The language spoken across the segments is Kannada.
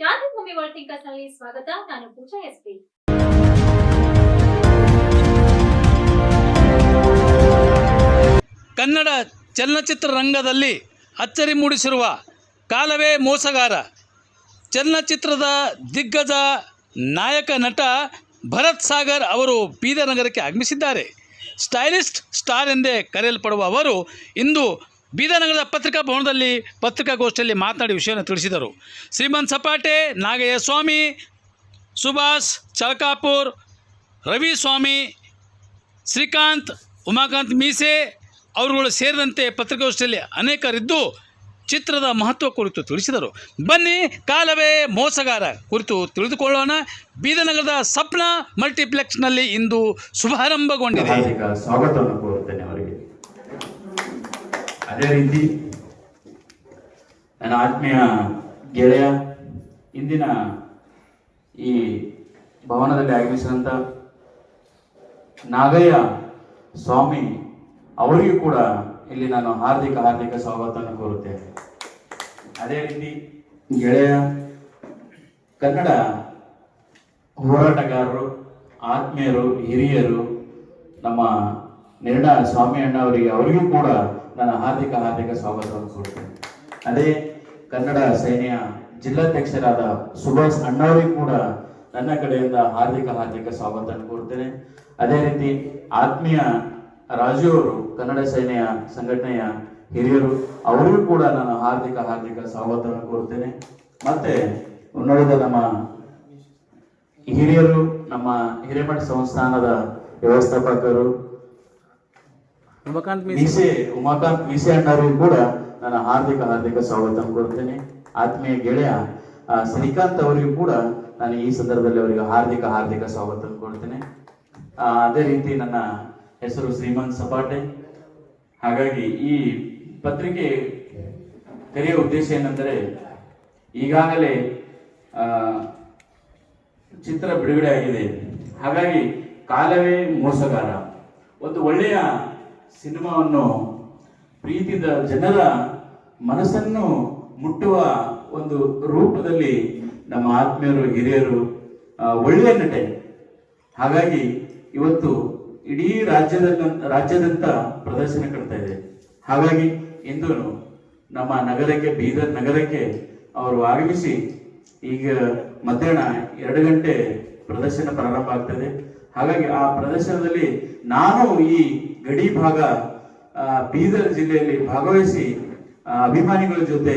ಕ್ರಾಂತಿಭೂಮಿ ವರ್ಲ್ಡ್ನಲ್ಲಿ ಸ್ವಾಗತ. ನಾನು ಪೂಜಾ ಎಸ್ಪಿ ಕನ್ನಡ ಚಲನಚಿತ್ರ ರಂಗದಲ್ಲಿ ಅಚ್ಚರಿ ಮೂಡಿಸಿರುವ ಕಾಲವೇ ಮೋಸಗಾರ. ಚಲನಚಿತ್ರದ ದಿಗ್ಗಜ ನಾಯಕ ನಟ ಭರತ್ ಸಾಗರ್ ಅವರು ಬೀದರ್ ನಗರಕ್ಕೆ ಆಗಮಿಸಿದ್ದಾರೆ. ಸ್ಟೈಲಿಸ್ಟ್ ಸ್ಟಾರ್ ಎಂದೇ ಕರೆಯಲ್ಪಡುವ ಅವರು ಇಂದು ಬೀದರ್ ನಗರದ ಪತ್ರಿಕಾ ಭವನದಲ್ಲಿ ಪತ್ರಿಕಾಗೋಷ್ಠಿಯಲ್ಲಿ ಮಾತನಾಡಿ ವಿಷಯವನ್ನು ತಿಳಿಸಿದರು. ಶ್ರೀಮಂತ್ ಸಪಾಟೆ ನಾಗಯ್ಯ ಸ್ವಾಮಿ, ಸುಭಾಷ್ ಚಳಕಾಪುರ್, ರವಿ ಸ್ವಾಮಿ, ಶ್ರೀಕಾಂತ್, ಉಮಾಕಾಂತ್ ಮೀಸೆ ಅವರುಗಳು ಸೇರಿದಂತೆ ಪತ್ರಿಕಾಗೋಷ್ಠಿಯಲ್ಲಿ ಅನೇಕರಿದ್ದು ಚಿತ್ರದ ಮಹತ್ವ ಕುರಿತು ತಿಳಿಸಿದರು. ಬನ್ನಿ, ಕಾಲವೇ ಮೋಸಗಾರ ಕುರಿತು ತಿಳಿದುಕೊಳ್ಳೋಣ. ಬೀದನಗರದ ಸಪ್ನ ಮಲ್ಟಿಪ್ಲೆಕ್ಸ್ನಲ್ಲಿ ಇಂದು ಶುಭಾರಂಭಗೊಂಡಿದೆ. ಸ್ವಾಗತವನ್ನು ಕೋರುತ್ತೇನೆ. ಅದೇ ರೀತಿ ನನ್ನ ಆತ್ಮೀಯ ಗೆಳೆಯ, ಇಂದಿನ ಈ ಭವನದಲ್ಲಿ ಆಗಮಿಸಿದಂಥ ನಾಗಯ್ಯ ಸ್ವಾಮಿ ಅವರಿಗೂ ಕೂಡ ಇಲ್ಲಿ ನಾನು ಹಾರ್ದಿಕ ಹಾರ್ದಿಕ ಸ್ವಾಗತವನ್ನು ಕೋರುತ್ತೇನೆ. ಅದೇ ರೀತಿ ಗೆಳೆಯ, ಕನ್ನಡ ಹೋರಾಟಗಾರರು, ಆತ್ಮೀಯರು, ಹಿರಿಯರು, ನಮ್ಮ ನಿರ್ಣ ಸ್ವಾಮಿ ಅಣ್ಣ ಅವರಿಗೆ ಅವರಿಗೂ ಕೂಡ ನನ್ನ ಹಾರ್ದಿಕ ಹಾರ್ದಿಕ ಸ್ವಾಗತವನ್ನು ಕೊಡ್ತೇನೆ ಅದೇ ಕನ್ನಡ ಸೇನೆಯ ಜಿಲ್ಲಾಧ್ಯಕ್ಷರಾದ ಸುಭಾಷ್ ಅಣ್ಣವರಿಗೂ ಕೂಡ ನನ್ನ ಕಡೆಯಿಂದ ಹಾರ್ದಿಕ ಹಾರ್ದಿಕ ಸ್ವಾಗತವನ್ನು ಕೊಡ್ತೇನೆ ಅದೇ ರೀತಿ ಆತ್ಮೀಯ ರಾಜು ಅವರು, ಕನ್ನಡ ಸೇನೆಯ ಸಂಘಟನೆಯ ಹಿರಿಯರು, ಅವರಿಗೂ ಕೂಡ ನಾನು ಹಾರ್ದಿಕ ಹಾರ್ದಿಕ ಸ್ವಾಗತವನ್ನು ಕೋರ್ತೇನೆ ಮತ್ತೆ ನೋಡಿದ ನಮ್ಮ ಹಿರಿಯರು, ನಮ್ಮ ಹಿರೇಮಠ ಸಂಸ್ಥಾನದ ವ್ಯವಸ್ಥಾಪಕರು ಉಮಾಕಾಂತ್ ಮೀಸೆ. ಉಮಾಕಾಂತ್ ಮೀಸೆ ಅಣ್ಣವ್ರಿಗೂ ಕೂಡ ನಾನು ಹಾರ್ದಿಕ ಹಾರ್ದಿಕ ಸ್ವಾಗತ ಕೊಡ್ತೇನೆ. ಆತ್ಮೀಯ ಗೆಳೆಯ ಶ್ರೀಕಾಂತ್ ಅವರಿಗೂ ಕೂಡ ನಾನು ಈ ಸಂದರ್ಭದಲ್ಲಿ ಅವರಿಗೆ ಹಾರ್ದಿಕ ಹಾರ್ದಿಕ ಸ್ವಾಗತ ಕೊಡ್ತೇನೆ. ಅದೇ ರೀತಿ ನನ್ನ ಹೆಸರು ಶ್ರೀಮಂತ್ ಸಪಾಟೆ ಹಾಗಾಗಿ ಈ ಪತ್ರಿಕೆ ಕರೆಯುವ ಉದ್ದೇಶ ಏನೆಂದರೆ ಈಗಾಗಲೇ ಆ, ಚಿತ್ರ ಬಿಡುಗಡೆ ಆಗಿದೆ. ಹಾಗಾಗಿ ಕಾಲವೇ ಮೋಸಗಾರ. ಒಂದು ಒಳ್ಳೆಯ ಸಿನಿಮಾವನ್ನು ಪ್ರೀತಿದ ಜನರ ಮನಸ್ಸನ್ನು ಮುಟ್ಟುವ ಒಂದು ರೂಪದಲ್ಲಿ ನಮ್ಮ ಆತ್ಮೀಯರು, ಹಿರಿಯರು ಒಳ್ಳೆಯ ನಟೆ. ಹಾಗಾಗಿ ಇವತ್ತು ಇಡೀ ರಾಜ್ಯದ ರಾಜ್ಯದಂತ ಪ್ರದರ್ಶನ ಕಟ್ತಾ ಇದೆ. ಹಾಗಾಗಿ ಇಂದು ನಮ್ಮ ನಗರಕ್ಕೆ, ಬೀದರ್ ನಗರಕ್ಕೆ ಅವರು ಆಗಮಿಸಿ ಈಗ ಮಧ್ಯಾಹ್ನ ಎರಡು ಗಂಟೆ ಪ್ರದರ್ಶನ ಪ್ರಾರಂಭ ಆಗ್ತದೆ ಹಾಗಾಗಿ ಆ ಪ್ರದರ್ಶನದಲ್ಲಿ ನಾನು ಈ ಗಡಿ ಭಾಗ ಬೀದರ್ ಜಿಲ್ಲೆಯಲ್ಲಿ ಭಾಗವಹಿಸಿ ಅಭಿಮಾನಿಗಳ ಜೊತೆ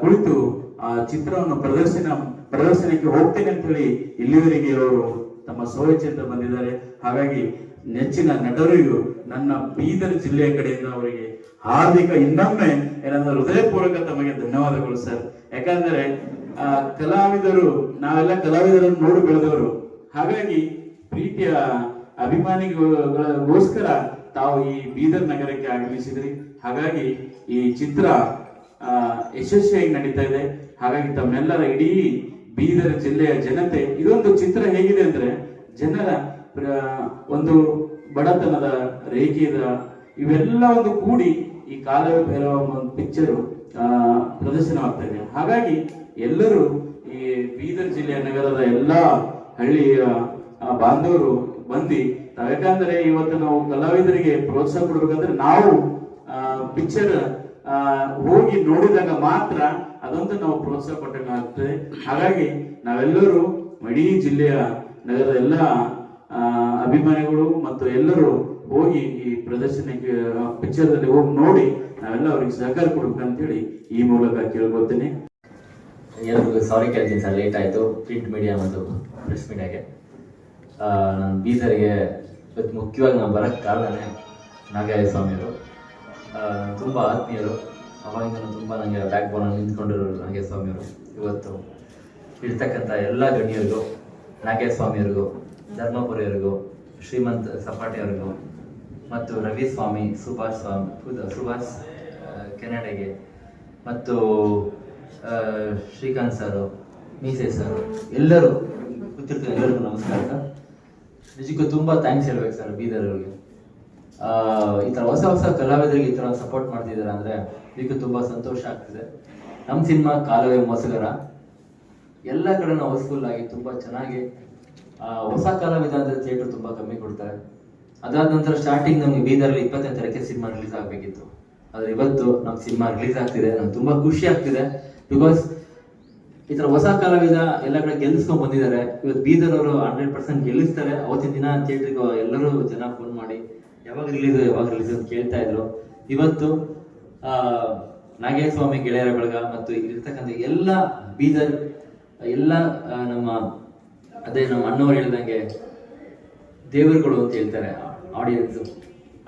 ಕುಳಿತು ಆ ಚಿತ್ರವನ್ನು ಪ್ರದರ್ಶನ ಪ್ರದರ್ಶನಕ್ಕೆ ಹೋಗ್ತೇನೆ ಅಂತ ಹೇಳಿ ಇಲ್ಲಿವರೆಗೆ ಅವರು ತಮ್ಮ ಸ್ವಇಚ್ಛೆಯಿಂದ ಬಂದಿದ್ದಾರೆ. ಹಾಗಾಗಿ ನೆಚ್ಚಿನ ನಟರಿಗೂ ನನ್ನ ಬೀದರ್ ಜಿಲ್ಲೆಯ ಕಡೆಯಿಂದ ಅವರಿಗೆ ಹಾರ್ದಿಕ ಇನ್ನೊಮ್ಮೆ ಏನಂದ್ರೆ ಹೃದಯಪೂರ್ವಕ ತಮಗೆ ಧನ್ಯವಾದಗಳು ಸರ್. ಯಾಕಂದ್ರೆ ಆ, ಕಲಾವಿದರು ನಾವೆಲ್ಲ ಕಲಾವಿದರನ್ನು ನೋಡಿ ಬೆಳೆದವರು. ಹಾಗಾಗಿ ಪ್ರೀತಿಯ ಅಭಿಮಾನಿಗಳಿಗೋಸ್ಕರ ತಾವು ಈ ಬೀದರ್ ನಗರಕ್ಕೆ ಆಗಮಿಸಿದ್ರಿ. ಹಾಗಾಗಿ ಈ ಚಿತ್ರ ಯಶಸ್ವಿಯಾಗಿ ನಡೀತಾ ಇದೆ. ಹಾಗಾಗಿ ತಮ್ಮೆಲ್ಲರ ಇಡೀ ಬೀದರ್ ಜಿಲ್ಲೆಯ ಜನತೆ, ಇದೊಂದು ಚಿತ್ರ ಹೇಗಿದೆ ಅಂದ್ರೆ ಜನರ ಒಂದು ಬಡತನದ ರೇಖೆದ ಇವೆಲ್ಲ ಒಂದು ಕೂಡಿ ಈ ಕಾಲವೇ ಭೈರವ ಪಿಕ್ಚರು ಪ್ರದರ್ಶನವಾಗ್ತಾ ಇದೆ. ಹಾಗಾಗಿ ಎಲ್ಲರೂ ಈ ಬೀದರ್ ಜಿಲ್ಲೆಯ ನಗರದ ಎಲ್ಲಾ ಹಳ್ಳಿಯ ಬಾಂಧವರು ಬಂದು ಯಾಕಂದ್ರೆ ಇವತ್ತು ನಾವು ಕಲಾವಿದರಿಗೆ ಪ್ರೋತ್ಸಾಹ ಕೊಡ್ಬೇಕಂದ್ರೆ ನಾವು ಪಿಕ್ಚರ್ ಹೋಗಿ ನೋಡಿದಾಗ ಮಾತ್ರ ಅದೊಂದು ನಾವು ಪ್ರೋತ್ಸಾಹ ಕೊಟ್ಟಂಗಾಗ್ತದೆ ಹಾಗಾಗಿ ನಾವೆಲ್ಲರೂ ಮಡಿ ಜಿಲ್ಲೆಯ ನಗರದ ಎಲ್ಲ ಅಭಿಮಾನಿಗಳು ಮತ್ತು ಎಲ್ಲರೂ ಹೋಗಿ ಈ ಪ್ರದರ್ಶನಕ್ಕೆ ಪಿಕ್ಚರ್ ಅಲ್ಲಿ ಹೋಗಿ ನೋಡಿ ನಾವೆಲ್ಲ ಅವ್ರಿಗೆ ಸಹಕಾರ ಕೊಡ್ಬೇಕಂತೇಳಿ ಈ ಮೂಲಕ ಕೇಳ್ಕೊತೀನಿ ಎಲ್ಲರಿಗೂ ಸಾರಿ ಕೇಳ್ತೀನಿ ಸರ್ ಲೇಟ್ ಆಯಿತು. ಪ್ರಿಂಟ್ ಮೀಡಿಯಾ ಮತ್ತು ಪ್ರೆಸ್ ಮೀಡಿಯಾಗೆ ನಾನು ಬೀದರ್ಗೆ ಇವತ್ತು ಮುಖ್ಯವಾಗಿ ನಾನು ಬರೋಕ್ಕೆ ಕಾರಣನೇ ನಾಗಯ್ಯ ಸ್ವಾಮಿಯವರು. ತುಂಬ ಆತ್ಮೀಯರು. ಅವಾಗಿಂದ ತುಂಬ ನನಗೆ ಬ್ಯಾಕ್ ಬೋನಲ್ಲಿ ನಿಂತ್ಕೊಂಡಿರೋರು ನಾಗಯ್ಯ ಸ್ವಾಮಿಯವರು. ಇವತ್ತು ಇರ್ತಕ್ಕಂಥ ಎಲ್ಲ ಗಣ್ಯರಿಗೂ, ನಾಗಯ್ಯ ಸ್ವಾಮಿಯರಿಗೂ, ಧರ್ಮಪುರಿಯರಿಗೂ, ಶ್ರೀಮಂತ್ ಸಪಾಟಿಯವರಿಗೂ ಮತ್ತು ರವಿ ಸ್ವಾಮಿ, ಸುಭಾಷ್ ಸ್ವಾಮಿ ಸುಭಾಷ್ ಕೆನಡೆಗೆ ಮತ್ತು ಶ್ರೀಕಾಂತ್ ಸರ್, ಮೀಸೆ ಸರ್. ಎಲ್ಲರೂ ಕೂತಿರ್ತಾರೆ ಎಲ್ಲರಿಗೂ ನಮಸ್ಕಾರ ನಿಜಕ್ಕೂ ತುಂಬ ಥ್ಯಾಂಕ್ಸ್ ಹೇಳ್ಬೇಕು ಸರ್ ಬೀದರ್ ಅವರಿಗೆ. ಈ ಥರ ಹೊಸ ಹೊಸ ಕಲಾವಿದರಿಗೆ ಈ ಥರ ಸಪೋರ್ಟ್ ಮಾಡ್ತಿದ್ದಾರೆ ಅಂದರೆ ಇದಕ್ಕೆ ತುಂಬ ಸಂತೋಷ ಆಗ್ತಿದೆ. ನಮ್ಮ ಸಿನಿಮಾ ಕಾಲವೇ ಮೊಸಗರ. ಎಲ್ಲ ಕಡೆನೂ ಹೌಸ್ಫುಲ್ ಆಗಿ ತುಂಬಾ ಚೆನ್ನಾಗಿ ಹೊಸ ಕಲಾವಿದ ಅಂದ್ರೆ ಥಿಯೇಟರ್ ತುಂಬಾ ಕಮ್ಮಿ ಕೊಡ್ತಾರೆ. ಅದಾದ ನಂತರ ಸ್ಟಾರ್ಟಿಂಗ್ ನಮ್ಗೆ ಬೀದರಲ್ಲಿ ಇಪ್ಪತ್ತನೇ ತಾರೀಕೆ ಸಿನಿಮಾ ರಿಲೀಸ್ ಆಗಬೇಕಿತ್ತು. ಆದ್ರೆ ಇವತ್ತು ನಮ್ಮ ಸಿನಿಮಾ ರಿಲೀಸ್ ಆಗ್ತಿದೆ, ನಂಗೆ ತುಂಬಾ ಖುಷಿ ಆಗ್ತಿದೆ. ಬಿಕಾಸ್ ಈ ತರ ಹೊಸ ಕಲಾವಿದ ಎಲ್ಲ ಕಡೆ ಗೆಲ್ಲಿಸ್ಕೊಂಡ್ ಬಂದಿದ್ದಾರೆ. ಇವತ್ತು ಬೀದರ್ ಅವರು ಹಂಡ್ರೆಡ್ ಪರ್ಸೆಂಟ್ ಗೆಲ್ಲಿಸ್ತಾರೆ. ಅವತ್ತಿನ ದಿನ ಥಿಯೇಟ್ರಿಗೆ ಎಲ್ಲರೂ ಜನ ಫೋನ್ ಮಾಡಿ, ಯಾವಾಗ ರಿಲೀಸ್ ಯಾವಾಗ ರಿಲೀಸ್ ಅಂತ ಕೇಳ್ತಾ ಇದ್ರು. ಇವತ್ತು ನಾಗೇಶ ಸ್ವಾಮಿ ಗೆಳೆಯರ ಬಳಗ ಮತ್ತು ಇಲ್ಲಿರ್ತಕ್ಕಂಥ ಎಲ್ಲ ಬೀದರ್, ಎಲ್ಲ ನಮ್ಮ, ಅದೇ ನಮ್ಮ ಅಣ್ಣವ್ರು ಹೇಳ್ದಂಗೆ ದೇವರುಗಳು ಅಂತ ಹೇಳ್ತಾರೆ ಆಡಿಯನ್ಸ್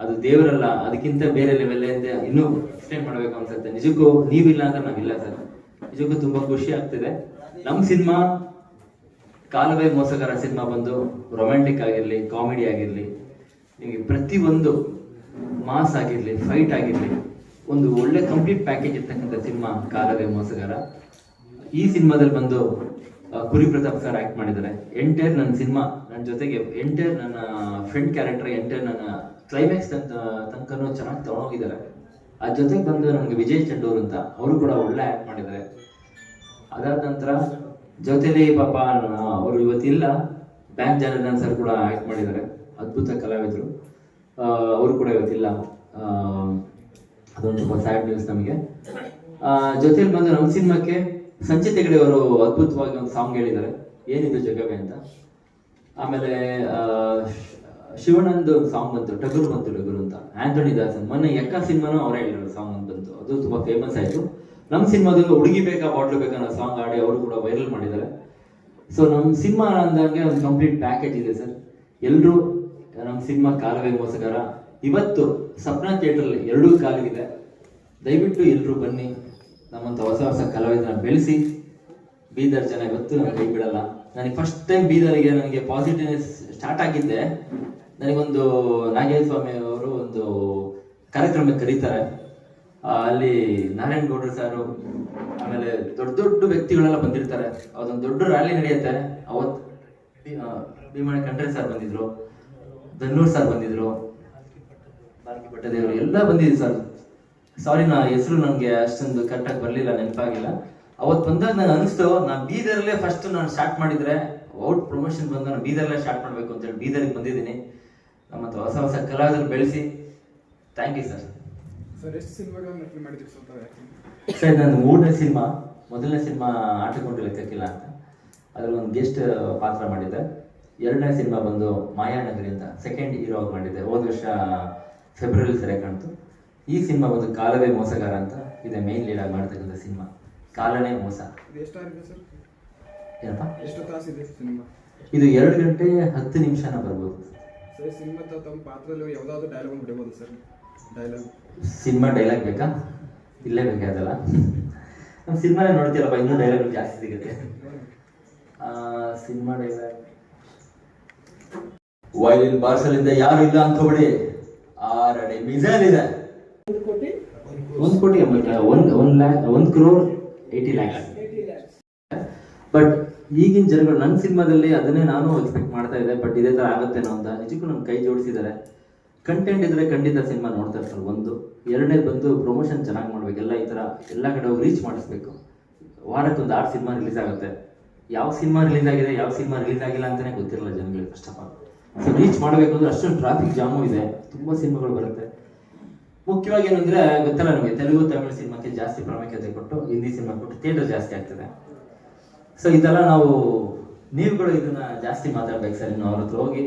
ಅದು ದೇವರಲ್ಲ, ಅದಕ್ಕಿಂತ ಬೇರೆ ಲೆವೆಲ್ ಅಂತ ಇನ್ನೂ ಎಕ್ಸ್ಟೆಂಡ್ ಮಾಡ್ಬೇಕು ಅನ್ಸುತ್ತೆ. ನಿಜಕ್ಕೂ ನೀವಿಲ್ಲ ಅಂದ್ರೆ ನಾವಿಲ್ಲ ಸರ್. ನಿಜಕ್ಕೂ ತುಂಬಾ ಖುಷಿ ಆಗ್ತಿದೆ. ನಮ್ಮ ಸಿನಿಮಾ, ಕಾಲುವೆ ಮೋಸಗಾರ ಸಿನಿಮಾ ಬಂದು ರೊಮ್ಯಾಂಟಿಕ್ ಆಗಿರ್ಲಿ ಕಾಮಿಡಿ ಆಗಿರ್ಲಿ, ನಿಮಗೆ ಪ್ರತಿಯೊಂದು ಮಾಸ್ ಆಗಿರ್ಲಿ ಫೈಟ್ ಆಗಿರ್ಲಿ, ಒಂದು ಒಳ್ಳೆ ಕಂಪ್ಲೀಟ್ ಪ್ಯಾಕೇಜ್ ಇರ್ತಕ್ಕಂಥ ಸಿನಿಮಾ, ಕಾಲುವೆ ಮೋಸಗಾರ. ಈ ಸಿನಿಮಾದಲ್ಲಿ ಬಂದು ಕುರಿ ಪ್ರತಾಪ್ ಸರ್ ಆಕ್ಟ್ ಮಾಡಿದ್ದಾರೆ. ಎಂಟೈರ್ ನನ್ನ ಸಿನಿಮಾ ನನ್ನ ಜೊತೆಗೆ ಎಂಟೈರ್ ನನ್ನ ಫ್ರೆಂಡ್ ಕ್ಯಾರೆಕ್ಟರ್ ಎಂಟೈರ್ ನನ್ನ ಕ್ಲೈಮ್ಯಾಕ್ಸ್ ತನಕ ಚೆನ್ನಾಗಿ ತಗೊಂಡೋಗಿದ್ದಾರೆ. ಆ ಜೊತೆಗೆ ಬಂದು ನಮ್ಗೆ ವಿಜಯ್ ಚಂಡೂರ್ ಅಂತ ಅವರು ಕೂಡ ಒಳ್ಳೆ ಆಕ್ಟ್ ಮಾಡಿದ್ದಾರೆ ಅದಾದ ನಂತರ ಜೊತೆಲಿ ಪಾಪ ಅವರು ಇವತ್ತಿಲ್ಲ, ಬ್ಯಾಂಕ್ ಜನಾರ್ದನ್ ಸರ್ ಕೂಡ ಆಕ್ಟ್ ಮಾಡಿದ್ದಾರೆ ಅದ್ಭುತ ಕಲಾವಿದರು. ಅವರು ಕೂಡ ಇವತ್ತಿಲ್ಲ. ಅದೊಂದು ಸ್ವಲ್ಪ ಸ್ಯಾಡ್ ನ್ಯೂಸ್ ನಮಗೆ. ಜೊತೆಲಿ ಬಂದು ನಮ್ಮ ಸಿನಿಮಾಕ್ಕೆ ಸಂಚಿತ್ ಹೆಗಡೆ ಅವರು ಅದ್ಭುತವಾಗಿ ಒಂದು ಸಾಂಗ್ ಹೇಳಿದ್ದಾರೆ ಏನಿದು ಜಗವೇ ಅಂತ? ಆಮೇಲೆ ಒಂದು ಸಾಂಗ್ ಬಂತು, ಟಗರು ಬಂತು ಟಗರು ಅಂತ. ಆಂಥೋನಿ ದಾಸನ್ ಮೊನ್ನೆ ಎಕ್ಕ ಸಿನಿಮಾನು ಅವರೇ ಹೇಳಿದ್ರು ಸಾಂಗ್ ಅಂತ ಬಂತು. ಅದು ತುಂಬಾ ಫೇಮಸ್ ಆಯ್ತು. ನಮ್ಮ ಸಿನಿಮಾದಲ್ಲಿ ಹುಡುಗಿ ಬೇಕಾ, ಬಾಟ್ಲು ಬೇಕಾ ಅನ್ನೋ ಸಾಂಗ್ ಆಡಿ ಅವರು ಕೂಡ ವೈರಲ್ ಮಾಡಿದ್ದಾರೆ. ಸೊ ನಮ್ಮ ಸಿನಿಮಾ ಅಂದಾಗೆ ಒಂದು ಕಂಪ್ಲೀಟ್ ಪ್ಯಾಕೇಜ್ ಇದೆ ಸರ್. ಎಲ್ಲರೂ ನಮ್ಮ ಸಿನಿಮಾ ಕಾಲವೇ ಮೋಸಗಾರ. ಇವತ್ತು ಸಪ್ನ ಥಿಯೇಟರ್ ಎರಡೂ ಕಾಲಿಗಿದೆ ದಯವಿಟ್ಟು ಎಲ್ಲರೂ ಬನ್ನಿ. ನಮ್ಮಂತ ಹೊಸ ಹೊಸ ಕಲಾವಿದನ ಬೆಳೆಸಿ. ಬೀದರ್ ಜನ ಇವತ್ತು ನಾನು ಕೈ ಬಿಡಲ್ಲ. ನನಗೆ ಫಸ್ಟ್ ಟೈಮ್ ಬೀದರ್ಗೆ ನನಗೆ ಪಾಸಿಟಿವ್ನೆಸ್ ಸ್ಟಾರ್ಟ್ ಆಗಿದ್ದೆ. ನನಗೊಂದು ನಾಗೇಂದ್ರ ಸ್ವಾಮಿ ಅವರು ಒಂದು ಕಾರ್ಯಕ್ರಮಕ್ಕೆ ಕರೀತಾರೆ. ಅಲ್ಲಿ ನಾರಾಯಣ್ ಗೌಡ್ರು ಸಾರು, ಆಮೇಲೆ ದೊಡ್ಡ ದೊಡ್ಡ ವ್ಯಕ್ತಿಗಳೆಲ್ಲ ಬಂದಿರ್ತಾರೆ. ಅದೊಂದು ದೊಡ್ಡ ರ್ಯಾಲಿ ನಡೆಯುತ್ತೆ. ಅವತ್ತು ಭೀಮಣ್ಣ ಖಂಡ್ರೆ ಸರ್ ಬಂದಿದ್ರು ದನ್ನೂರ್ ಸರ್ ಬಂದಿದ್ರು ಭಟ್ಟದೇವರು ಎಲ್ಲ ಬಂದಿದ್ರು ಸರ್. ಸಾರಿ, ನಾ ಹೆಸರು ನನಗೆ ಅಷ್ಟೊಂದು ಕರೆಕ್ಟಾಗಿ ಬರಲಿಲ್ಲ, ನೆನಪಾಗಿಲ್ಲ. ಅವತ್ತು ಬಂದಾಗ ನನಗೆ ಅನಿಸ್ತು ನಾನು ಬೀದರಲ್ಲೇ ಫಸ್ಟ್ ನಾನು ಸ್ಟಾರ್ಟ್ ಮಾಡಿದ್ರೆ ಔಟ್ ಪ್ರಮೋಷನ್ ಬಂದ ನಾನು ಬೀದರಲ್ಲೇ ಸ್ಟಾರ್ಟ್ ಮಾಡಬೇಕು ಅಂತೇಳಿ ಬೀದರ್ಗೆ ಬಂದಿದ್ದೀನಿ. ಮತ್ತು ಹೊಸ ಹೊಸ ಕಲಾವಿದರು ಬೆಳೆಸಿ. ಥ್ಯಾಂಕ್ ಯು ಸರ್ ಸರ್ ಎಷ್ಟು ಸಿನಿಮಾಗಳನ್ನ ಮಾಡಿದ್ರಿ ಸ್ವಲ್ಪ ಸರ್ ನಾನು ಮೂರನೇ ಸಿನಿಮಾ ಮೊದಲನೇ ಸಿನಿಮಾ ಆಟಕೊಂಡು ಲೆಕ್ಕಕ್ಕಿಲ್ಲ ಅಂತ. ಅದ್ರಲ್ಲಿ ಒಂದು ಗೆಸ್ಟ್ ಪಾತ್ರ ಮಾಡಿದ್ದೆ. ಎರಡನೇ ಸಿನಿಮಾ ಬಂದು ಮಾಯಾನಗರಿ ಅಂತ ಸೆಕೆಂಡ್ ಹೀರೋ ಆಗಿ ಮಾಡಿದ್ದೆ. ಹೋದ ವರ್ಷ ಫೆಬ್ರವರಿ ಸೆರೆ ಕಾಣ್ತು. ಈ ಸಿನಿಮಾ ಬಂದು ಕಾಲವೇ ಮೋಸಗಾರ ಅಂತ ಇದೆ ಮೇನ್ ಲೀಡ್ ಆಗಿ ಮಾಡ್ತಕ್ಕಂಥ ಸಿನಿಮಾ. ಕಾಲನೇ ಮೋಸ. ಏನಪ್ಪ? ಎಷ್ಟು ತಾಸಿದೆ ಸಿನಿಮಾ? ಇದು ಎರಡು ಗಂಟೆ ಹತ್ತು ನಿಮಿಷನ ಬರ್ಬೋದು. ಸರ್ ಸಿನಿಮಾ ತಮ್ಮ ಪಾತ್ರದಲ್ಲಿ ಯಾವುದಾದ್ರು ಡೈಲಾಗ್ ಬಿಡಬಹುದು ಸರ್. ಡೈಲಾಗ್ ಸಿನಿಮಾ ಡೈಲಾಗ್ ಬೇಕಾ? ಇಲ್ಲೇ ಬೇಕಾ ಅದಲ್ಲ? ನಮ್ಮ ಸಿನಿಮಾನೇ ನೋಡ್ತೀರಪ್ಪ ಇನ್ನೂ ಡೈಲಾಗ್ ಜಾಸ್ತಿ ಸಿಗುತ್ತೆ. ಸಿನಿಮಾ ಡೈಲಾಗ್ ವೈಲಿನ್ ಬಾರ್ಸಲಿಂದ ಯಾರು ಇಲ್ಲ ಅನ್ಕೋಬೇಡಿ ಆರಡಿ ಮಿಸೈಲ್ ಇದೆ ಒಂದು ಕೋಟಿ ಒಂದ್ ಒಂದ್ ಲ್ಯಾಕ್ ಒಂದ್ ಕ್ರೋರ್ ಏಯ್ಟಿ ಲ್ಯಾಕ್ಸ್ ಬಟ್ ಈಗಿನ ಜನಗಳು ನನ್ನ ಸಿನಿಮಾದಲ್ಲಿ ಅದನ್ನೇ ನಾನು ಎಕ್ಸ್ಪೆಕ್ಟ್ ಮಾಡ್ತಾ ಇದ್ದೆ ಬಟ್ ಇದೇ ತರ ಆಗುತ್ತೇನೋ ಅಂತ ನಿಜಕ್ಕೂ ನಮ್ಮ ಕೈ ಜೋಡಿಸಿದ್ದಾರೆ. ಕಂಟೆಂಟ್ ಇದ್ರೆ ಖಂಡಿತ ಸಿನಿಮಾ ನೋಡ್ತಾರೆ ಸರ್ ಒಂದು. ಎರಡನೇ ಬಂದು ಪ್ರಮೋಷನ್ ಚೆನ್ನಾಗಿ ಮಾಡ್ಬೇಕು. ಎಲ್ಲ ಈ ತರ ಎಲ್ಲ ಕಡೆ ಹೋಗಿ ರೀಚ್ ಮಾಡಿಸ್ಬೇಕು. ವಾರಕ್ಕೆ ಒಂದು ಆರು ಸಿನಿಮಾ ರಿಲೀಸ್ ಆಗುತ್ತೆ. ಯಾವ ಸಿನಿಮಾ ರಿಲೀಸ್ ಆಗಿದೆ, ಯಾವ ಸಿನಿಮಾ ರಿಲೀಸ್ ಆಗಿಲ್ಲ ಅಂತಾನೆ ಗೊತ್ತಿರಲ್ಲ ಜನಗಳಿಗೆ first of all so reach ಮಾಡಬೇಕು ಅಂದ್ರೆ ಅಷ್ಟೊಂದು ಟ್ರಾಫಿಕ್ ಜಾಮು ಇದೆ. ತುಂಬಾ ಸಿನಿಮಾಗಳು ಬರುತ್ತೆ. ಮುಖ್ಯವಾಗಿ ಏನಂದ್ರೆ ಗೊತ್ತಲ್ಲ ನಮಗೆ ತೆಲುಗು, ತಮಿಳು ಸಿನಿಮಾಕ್ಕೆ ಜಾಸ್ತಿ ಪ್ರಾಮುಖ್ಯತೆ ಕೊಟ್ಟು, ಹಿಂದಿ ಸಿನಿಮಾ ಕೊಟ್ಟು ಥಿಯೇಟರ್ ಜಾಸ್ತಿ ಆಗ್ತದೆ. ಸೊ ಇದೆಲ್ಲ ನಾವು ನೀವುಗಳು ಇದನ್ನ ಜಾಸ್ತಿ ಮಾತಾಡ್ಬೇಕು ಸರ್. ಇನ್ನು ಅವ್ರ ಹತ್ರ ಹೋಗಿ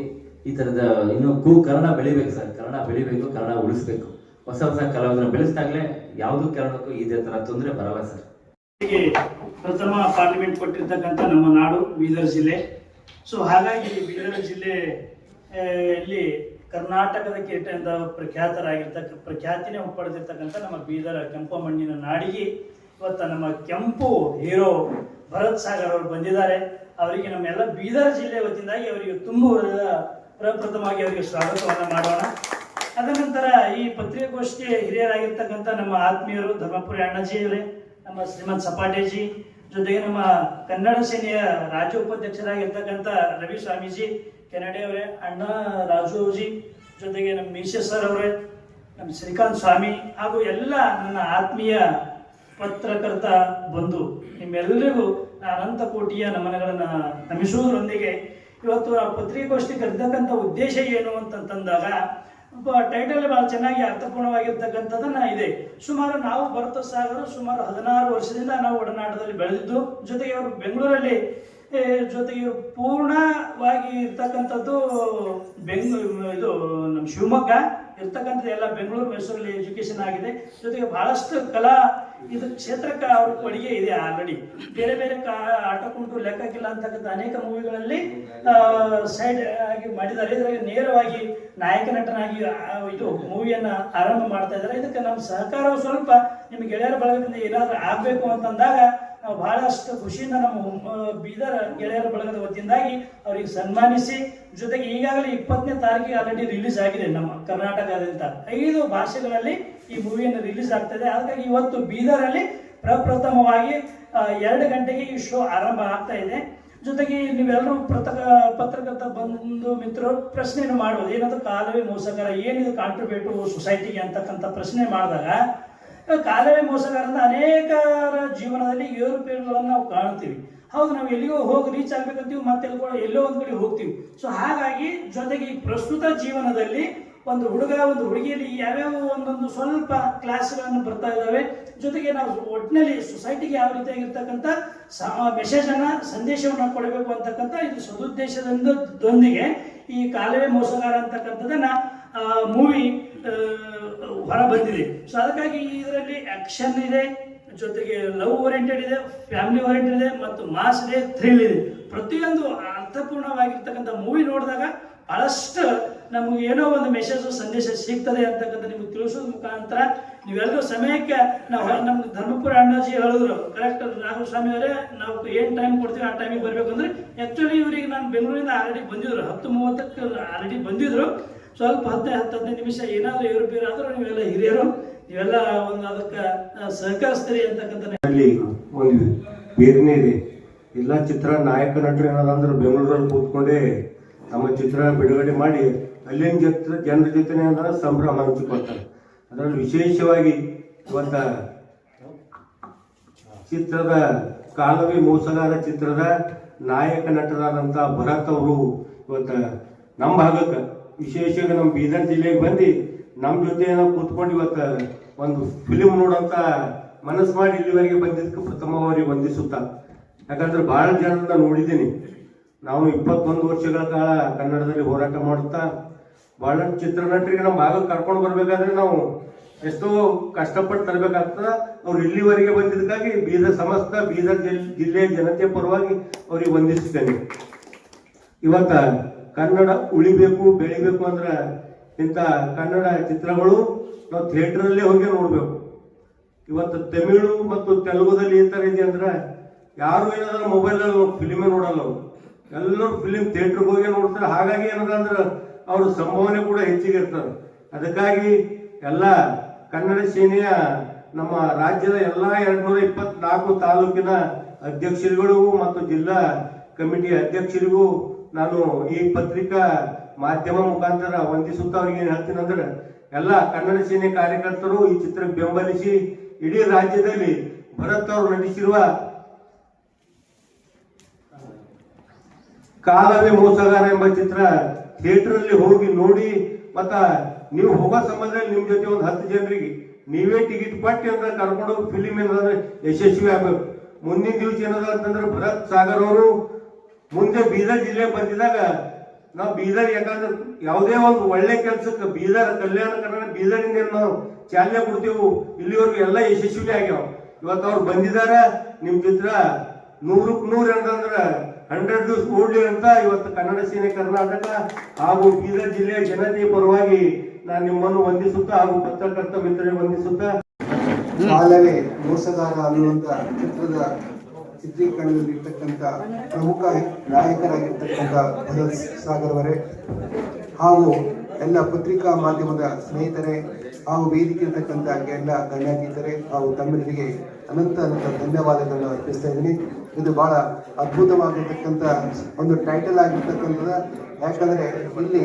ಈ ಥರದ ಇನ್ನು ಕೂ ಕನ್ನಡ ಬೆಳಿಬೇಕು ಸರ್. ಕನ್ನಡ ಬೆಳಿಬೇಕು, ಕನ್ನಡ ಉಳಿಸ್ಬೇಕು. ಹೊಸ ಹೊಸ ಕಲಾವಿದರನ್ನ ಬೆಳೆಸಿದಾಗಲೇ ಯಾವುದೂ ಕನ್ನಡಕ್ಕೂ ಇದೇ ತರ ತೊಂದರೆ ಬರಲ್ಲ ಸರ್. ಪ್ರಥಮ ಪಾರ್ಲಿಮೆಂಟ್ ಕೊಟ್ಟಿರ್ತಕ್ಕಂಥ ನಮ್ಮ ನಾಡು, ಬೀದರ್ ಜಿಲ್ಲೆ. ಸೊ ಹಾಗಾಗಿ ಬೀದರ್ ಜಿಲ್ಲೆ ಇಲ್ಲಿ ಕರ್ನಾಟಕದ ಕೀಟ ಅಂತ ಪ್ರಖ್ಯಾತರಾಗಿರ್ತಕ್ಕ, ಪ್ರಖ್ಯಾತಿನೇ ಪಡೆದಿರ್ತಕ್ಕಂಥ ನಮ್ಮ ಬೀದರ್ ಕೆಂಪು ಮಣ್ಣಿನ ನಾಡಿಗೆ ಇವತ್ತು ನಮ್ಮ ಕೆಂಪು ಹೀರೋ ಭರತ್ ಸಾಗರ್ ಅವರು ಬಂದಿದ್ದಾರೆ. ಅವರಿಗೆ ನಮ್ಮೆಲ್ಲ ಬೀದರ್ ಜಿಲ್ಲೆ ವತಿಯಿಂದಾಗಿ ಅವರಿಗೆ ತುಂಬ ಪ್ರಪ್ರಥಮವಾಗಿ ಅವರಿಗೆ ಸ್ವಾಗತವನ್ನು ಮಾಡೋಣ. ಅದ ನಂತರ ಈ ಪತ್ರಿಕಾಗೋಷ್ಠಿಯ ಹಿರಿಯರಾಗಿರ್ತಕ್ಕಂಥ ನಮ್ಮ ಆತ್ಮೀಯರು ಧರ್ಮಪುರಿ ಅಣ್ಣಾಜಿ ಅವರೇ, ನಮ್ಮ ಶ್ರೀಮಂತ್ ಸಪಾಟೇಜಿ, ಜೊತೆಗೆ ನಮ್ಮ ಕನ್ನಡ ಸೇನೆಯ ರಾಜ್ಯ ಉಪಾಧ್ಯಕ್ಷರಾಗಿರ್ತಕ್ಕಂಥ ರವಿ ಸ್ವಾಮೀಜಿ, ಕೆನಡೆ ಅವರೇ, ಅಣ್ಣ ರಾಜು ಜಿ ಜೊತೆಗೆ ನಮ್ಮ ಮೀಶೆ ಸರ್ ಅವರೇ, ನಮ್ಮ ಶ್ರೀಕಾಂತ್ ಸ್ವಾಮಿ ಹಾಗೂ ಎಲ್ಲ ನನ್ನ ಆತ್ಮೀಯ ಪತ್ರಕರ್ತ ಬಂಧು ನಿಮ್ಮೆಲ್ಲರಿಗೂ ಅನಂತ ಕೋಟಿಯ ನಮನಗಳನ್ನು ನಮಿಸುವುದರೊಂದಿಗೆ ಇವತ್ತು ಆ ಪತ್ರಿಕಾಗೋಷ್ಠಿ ಕರೆದಕ್ಕಂಥ ಉದ್ದೇಶ ಏನು ಅಂತಂತಂದಾಗ ಟೈಟಲ್ ಭಾಳ ಚೆನ್ನಾಗಿ ಅರ್ಥಪೂರ್ಣವಾಗಿರ್ತಕ್ಕಂಥದ್ದನ್ನ ಇದೆ. ಸುಮಾರು ನಾವು ಭರತ ಸಾಗರ ಸುಮಾರು ಹದಿನಾರು ವರ್ಷದಿಂದ ನಾವು ಒಡನಾಟದಲ್ಲಿ ಬೆಳೆದಿದ್ದು, ಜೊತೆಗೆ ಅವರು ಬೆಂಗಳೂರಲ್ಲಿ ಜೊತೆಗೆ ಪೂರ್ಣವಾಗಿ ಇರ್ತಕ್ಕಂಥದ್ದು ಬೆಂಗಳೂರು, ಇದು ನಮ್ಮ ಶಿವಮೊಗ್ಗ ಇರ್ತಕ್ಕಂಥದ್ದು ಎಲ್ಲ ಬೆಂಗಳೂರು, ಮೈಸೂರಲ್ಲಿ ಎಜುಕೇಶನ್ ಆಗಿದೆ. ಜೊತೆಗೆ ಬಹಳಷ್ಟು ಕಲಾ ಇದು ಕ್ಷೇತ್ರಕ್ಕೆ ಅವ್ರ ಕೊಡುಗೆ ಇದೆ ಆಲ್ರೆಡಿ ಬೇರೆ ಬೇರೆ ಆಟ ಕುಂಟು ಲೆಕ್ಕಕ್ಕಿಲ್ಲ ಅಂತಕ್ಕಂಥ ಅನೇಕ ಮೂವಿಗಳಲ್ಲಿ ಸೈಡ್ ಆಗಿ ಮಾಡಿದ್ದಾರೆ. ಇದರಲ್ಲಿ ನೇರವಾಗಿ ನಾಯಕ ನಟನಾಗಿ ಇದು ಮೂವಿಯನ್ನ ಆರಂಭ ಮಾಡ್ತಾ ಇದ್ದಾರೆ. ಇದಕ್ಕೆ ನಮ್ಮ ಸಹಕಾರವು ಸ್ವಲ್ಪ ನಿಮ್ಮ ಗೆಳೆಯರ ಬಳಗದಿಂದ ಏನಾದರೂ ಆಗಬೇಕು ಅಂತಂದಾಗ ನಾವು ಬಹಳಷ್ಟು ಖುಷಿಯಿಂದ ನಮ್ಮ ಬೀದರ್ ಗೆಳೆಯರ ಬಳಗದ ವತಿಯಿಂದಾಗಿ ಅವರಿಗೆ ಸನ್ಮಾನಿಸಿ, ಜೊತೆಗೆ ಈಗಾಗಲೇ ಇಪ್ಪತ್ತನೇ ತಾರೀಕಿಗೆ ಆಲ್ರೆಡಿ ರಿಲೀಸ್ ಆಗಿದೆ ನಮ್ಮ ಕರ್ನಾಟಕದಂತ ಐದು ಭಾಷೆಗಳಲ್ಲಿ ಈ ಮೂವಿಯನ್ನು ರಿಲೀಸ್ ಆಗ್ತದೆ. ಹಾಗಾಗಿ ಇವತ್ತು ಬೀದರಲ್ಲಿ ಪ್ರಪ್ರಥಮವಾಗಿ ಎರಡು ಗಂಟೆಗೆ ಈ ಶೋ ಆರಂಭ ಆಗ್ತಾ ಇದೆ. ಜೊತೆಗೆ ನೀವೆಲ್ಲರೂ ಪತ್ರಕ, ಪತ್ರಕರ್ತ ಬಂದು ಮಿತ್ರರು ಪ್ರಶ್ನೆಯನ್ನು ಮಾಡ್ಬೋದು. ಏನಂತ ಕಾಲವೇ ಮೋಸಕರ, ಏನಿದು ಕಾಂಟ್ರಿಬ್ಯೂಟು ಸೊಸೈಟಿಗೆ ಅಂತಕ್ಕಂಥ ಪ್ರಶ್ನೆ ಮಾಡಿದಾಗ ಕಾಲವೇ ಮೋಸಗಾರರಿಂದ ಅನೇಕರ ಜೀವನದಲ್ಲಿ ಏರುಪೇರುಗಳನ್ನು ನಾವು ಕಾಣ್ತೀವಿ ಹೌದು, ನಾವು ಎಲ್ಲಿಗೋ ಹೋಗಿ ರೀಚ್ ಆಗ್ಬೇಕಂತೀವಿ, ಮತ್ತೆ ಎಲ್ಲೋ ಒಂದು ಕಡೆ ಹೋಗ್ತೀವಿ. ಸೊ ಹಾಗಾಗಿ ಜೊತೆಗೆ ಈ ಪ್ರಸ್ತುತ ಜೀವನದಲ್ಲಿ ಒಂದು ಹುಡುಗ, ಒಂದು ಹುಡುಗಿಯಲ್ಲಿ ಯಾವ್ಯಾವ ಒಂದೊಂದು ಸ್ವಲ್ಪ ಕ್ಲಾಸ್ಗಳನ್ನು ಬರ್ತಾ ಇದ್ದಾವೆ. ಜೊತೆಗೆ ನಾವು ಒಟ್ಟಿನಲ್ಲಿ ಸೊಸೈಟಿಗೆ ಯಾವ ರೀತಿಯಾಗಿರ್ತಕ್ಕಂಥ ಮೆಸೇಜ್ ಅನ್ನ ಸಂದೇಶವನ್ನು ಕೊಡಬೇಕು ಅಂತಕ್ಕಂಥ ಇದು ಸದುದ್ದೇಶದಿಂದ ದೊಂದಿಗೆ ಈ ಕಾಲವೇ ಮೋಸಗಾರ ಅಂತಕ್ಕಂಥದ್ದನ್ನ ಮೂವಿ ಹೊರ ಬಂದಿದೆ. ಸೊ ಅದಕ್ಕಾಗಿ ಇದರಲ್ಲಿ ಆಕ್ಷನ್ ಇದೆ, ಜೊತೆಗೆ ಲವ್ ಓರಿಯೆಂಟೆಡ್ ಇದೆ ಫ್ಯಾಮಿಲಿ ಓರಿಯೆಂಟೆಡ್ ಇದೆ, ಮತ್ತು ಮಾಸ್ ಇದೆ ಥ್ರಿಲ್ ಇದೆ. ಪ್ರತಿಯೊಂದು ಅರ್ಥಪೂರ್ಣವಾಗಿರ್ತಕ್ಕಂಥ ಮೂವಿ ನೋಡಿದಾಗ ಬಹಳಷ್ಟು ನಮಗೆ ಏನೋ ಒಂದು ಮೆಸೇಜ್ ಸಂದೇಶ ಸಿಗ್ತದೆ ಅಂತಕ್ಕಂಥ ನಿಮ್ಗೆ ತಿಳಿಸೋದ್ರ ಮುಖಾಂತರ ನೀವೆಲ್ಲರೂ ಸಮಯಕ್ಕೆ ನಾವು ನಮ್ಗೆ ಧರ್ಮಪುರ ಅಣ್ಣಾಜಿ ಹೇಳಿದ್ರು ಕರೆಕ್ಟ್ ರಾಹುಲ್ ಸ್ವಾಮಿ ಅವರೇ, ನಾವು ಏನು ಟೈಮ್ ಕೊಡ್ತೀವಿ ಆ ಟೈಮಿಗೆ ಬರಬೇಕು ಅಂದ್ರೆ ಆ್ಯಕ್ಚುಲಿ ಇವರಿಗೆ ನಾನು ಬೆಂಗಳೂರಿಂದ ಆಲ್ರೆಡಿ ಬಂದಿದ್ರು, ಹತ್ತು ಮೂವತ್ತಕ್ಕೆ ಆಲ್ರೆಡಿ ಬಂದಿದ್ರು. ಸ್ವಲ್ಪ ಹತ್ತು ಹದಿನೈದು ನಿಮಿಷ ಏನಾದರೂ ಏರುಪೇರು ಆದರೂ ನೀವೆಲ್ಲ ಹಿರಿಯರು, ನೀವೆಲ್ಲ ಒಂದು ಅದಕ್ಕೆ ಸಹಕರಿಸ್ತೀರಿ ಅಂತಕ್ಕಂಥ ಒಂದು ಬೇರೆನೇ ಇದೆ. ಎಲ್ಲ ಚಿತ್ರ ನಾಯಕ ನಟರು ಏನಾದ್ರೂ ಬೆಂಗಳೂರಲ್ಲಿ ಕೂತ್ಕೊಂಡೇ ತಮ್ಮ ಚಿತ್ರ ಬಿಡುಗಡೆ ಮಾಡಿ, ಅಲ್ಲಿನ ಚಿತ್ರ ಜನರ ಜೊತೆ ಅಂದ್ರೆ ಸಂಭ್ರಮ ಹಂಚಿಕೊಳ್ತಾರೆ ಅದರಲ್ಲಿ ವಿಶೇಷವಾಗಿ ಇವತ್ತ ಚಿತ್ರದ ಕಾಲವೇ ಮೋಸಗಾರ ಚಿತ್ರದ ನಾಯಕ ನಟರಾದಂಥ ಭರತ್ ಅವರು ಇವತ್ತ ನಮ್ಮ ಭಾಗಕ್ಕೆ ವಿಶೇಷವಾಗಿ ನಮ್ಮ ಬೀದರ್ ಜಿಲ್ಲೆಗೆ ಬಂದು ನಮ್ಮ ಜೊತೆ ಏನೋ ಕೂತ್ಕೊಂಡು ಇವತ್ತು ಒಂದು ಫಿಲಿಮ್ ನೋಡಂತ ಮನಸ್ಸು ಮಾಡಿ ಇಲ್ಲಿವರೆಗೆ ಬಂದಿದ್ದಕ್ಕೆ ಪ್ರಥಮವಾಗಿ ವಂದಿಸುತ್ತಾ. ಯಾಕಂದ್ರೆ ಬಹಳ ಜನರನ್ನ ನೋಡಿದ್ದೀನಿ. ನಾವು ಇಪ್ಪತ್ತೊಂದು ವರ್ಷಗಳ ಕಾಲ ಕನ್ನಡದಲ್ಲಿ ಹೋರಾಟ ಮಾಡುತ್ತಾ ಭಾಳ ಚಿತ್ರನಟರಿಗೆ ನಮ್ಮ ಭಾಗಕ್ಕೆ ಕರ್ಕೊಂಡು ಬರಬೇಕಾದ್ರೆ ನಾವು ಎಷ್ಟೋ ಕಷ್ಟಪಟ್ಟು ತರಬೇಕಾಗ್ತದ. ಅವ್ರು ಇಲ್ಲಿವರೆಗೆ ಬಂದಿದ್ದಕ್ಕಾಗಿ ಬೀದರ್ ಸಮಸ್ತ ಬೀದರ್ ಜಿಲ್- ಜಿಲ್ಲೆಯ ಜನತೆ ಪರವಾಗಿ ಅವರಿಗೆ ವಂದಿಸುತ್ತೇನೆ. ಇವತ್ತ ಕನ್ನಡ ಉಳಿಬೇಕು, ಬೆಳಿಬೇಕು ಅಂದ್ರೆ ಇಂಥ ಕನ್ನಡ ಚಿತ್ರಗಳು ನಾವು ಥಿಯೇಟ್ರಲ್ಲೇ ಹೋಗಿ ನೋಡ್ಬೇಕು. ಇವತ್ತು ತಮಿಳು ಮತ್ತು ತೆಲುಗುದಲ್ಲಿ ಈ ಥರ ಇದೆ ಅಂದ್ರೆ ಯಾರು ಏನಾದ್ರು ಮೊಬೈಲಲ್ಲಿ ಫಿಲಿಮೇ ನೋಡಲ್ಲ ಅವರು. ಎಲ್ಲರೂ ಫಿಲಿಂ ಥಿಯೇಟ್ರಿಗೆ ಹೋಗಿ ನೋಡ್ತಾರೆ. ಹಾಗಾಗಿ ಏನದ ಅಂದ್ರೆ ಅವ್ರ ಸಂಭಾವನೆ ಕೂಡ ಹೆಚ್ಚಿಗೆ ಇರ್ತದೆ. ಅದಕ್ಕಾಗಿ ಎಲ್ಲ ಕನ್ನಡ ಸೇನೆಯ ನಮ್ಮ ರಾಜ್ಯದ ಎಲ್ಲ ಎರಡ್ನೂರ ಇಪ್ಪತ್ನಾಲ್ಕು ತಾಲೂಕಿನ ಅಧ್ಯಕ್ಷರುಗಳಿಗೂ ಮತ್ತು ಜಿಲ್ಲಾ ಕಮಿಟಿ ಅಧ್ಯಕ್ಷರಿಗೂ ನಾನು ಈ ಪತ್ರಿಕಾ ಮಾಧ್ಯಮ ಮುಖಾಂತರ ವಂದಿಸುತ್ತಾ ಅವ್ರಿಗೆ ಏನು ಹೇಳ್ತೀನಿ ಅಂದ್ರೆ, ಎಲ್ಲ ಕನ್ನಡ ಸೇನೆ ಕಾರ್ಯಕರ್ತರು ಈ ಚಿತ್ರ ಬೆಂಬಲಿಸಿ ಇಡೀ ರಾಜ್ಯದಲ್ಲಿ ಭರತ್ ಅವರು ನಟಿಸಿರುವ ಕಾಲವೇ ಮೋಸಗಾರ ಎಂಬ ಚಿತ್ರ ಥಿಯೇಟರ್ ಅಲ್ಲಿ ಹೋಗಿ ನೋಡಿ, ಮತ್ತ ನೀವು ಹೋಗೋ ಸಂಬಂಧದಲ್ಲಿ ನಿಮ್ ಜೊತೆ ಒಂದು ಹತ್ತು ಜನರಿಗೆ ನೀವೇ ಟಿಕೆಟ್ ಪಟ್ಟಿ ಅಂದ್ರೆ ಕರ್ಕೊಂಡು ಹೋಗಿ ಫಿಲಿಮ್ ಏನಂದ್ರೆ ಯಶಸ್ವಿ ಆಗ್ಬೇಕು. ಮುಂದಿನ ದಿವಸ ಏನದ ಅಂತಂದ್ರೆ ಭರತ್ ಸಾಗರ್ ಅವರು ಮುಂದೆ ಬೀದರ್ ಜಿಲ್ಲೆ ಬಂದಿದಾಗ ನಾವು ಬೀದರ್ ಯಾಕಂದ್ರೆ ಯಾವುದೇ ಒಂದು ಒಳ್ಳೆ ಕೆಲಸಕ್ಕೆ ಬೀದರ್, ಕಲ್ಯಾಣ ಕರ್ನಾಟಕ ಬೀದರಿಂದ ನಾವು ಚಾಲನೆ ಕೊಡ್ತೀವಿ, ಇಲ್ಲಿವರೆಗೂ ಎಲ್ಲ ಯಶಸ್ವಿ ಆಗ್ಯಾವ. ಇವತ್ತು ಅವ್ರು ಬಂದಿದಾರ ನಿಮ್ ಚಿತ್ರ ನೂರಕ್ಕೆ ನೂರು ಅಂತಂದ್ರೆ ಹಂಡ್ರೆಡ್ ಕೊಡ್ಲಿ ಅಂತ ಇವತ್ತು ಕನ್ನಡ ಸೇನೆ ಕರ್ನಾಟಕ ಹಾಗೂ ಬೀದರ್ ಜಿಲ್ಲೆಯ ಜನತೆಯ ಪರವಾಗಿ ನಾನು ನಿಮ್ಮನ್ನು ವಂದಿಸುತ್ತಾ ಹಾಗೂ ಪತ್ರಕರ್ತ ಮಿತ್ರರಿಗೆ ವಂದಿಸುತ್ತಾ. ಮೋಸಗಾರ ಅನ್ನುವಂತ ಚಿತ್ರದ ಚಿತ್ರೀಕರಣದಲ್ಲಿ ಇರ್ತಕ್ಕಂಥ ಪ್ರಮುಖ ನಾಯಕರಾಗಿರ್ತಕ್ಕಂಥ ಭರತ್ ಸಾಗರ್ ಅವರೇ ಹಾಗೂ ಎಲ್ಲ ಪತ್ರಿಕಾ ಮಾಧ್ಯಮದ ಸ್ನೇಹಿತರೇ ಹಾಗೂ ವೇದಿಕೆ ಇರ್ತಕ್ಕಂಥ ಎಲ್ಲ ಗಣ್ಯಾತೀತರೆ ಹಾಗೂ ತಮ್ಮೆಲ್ಲರಿಗೆ ಅನಂತ ಅನಂತ ಧನ್ಯವಾದಗಳನ್ನು ಅರ್ಪಿಸ್ತಾ ಇದ್ದೀನಿ. ಇದು ಬಹಳ ಅದ್ಭುತವಾಗಿರ್ತಕ್ಕಂಥ ಒಂದು ಟೈಟಲ್ ಆಗಿರ್ತಕ್ಕಂಥದ್ದು ಯಾಕಂದ್ರೆ ಇಲ್ಲಿ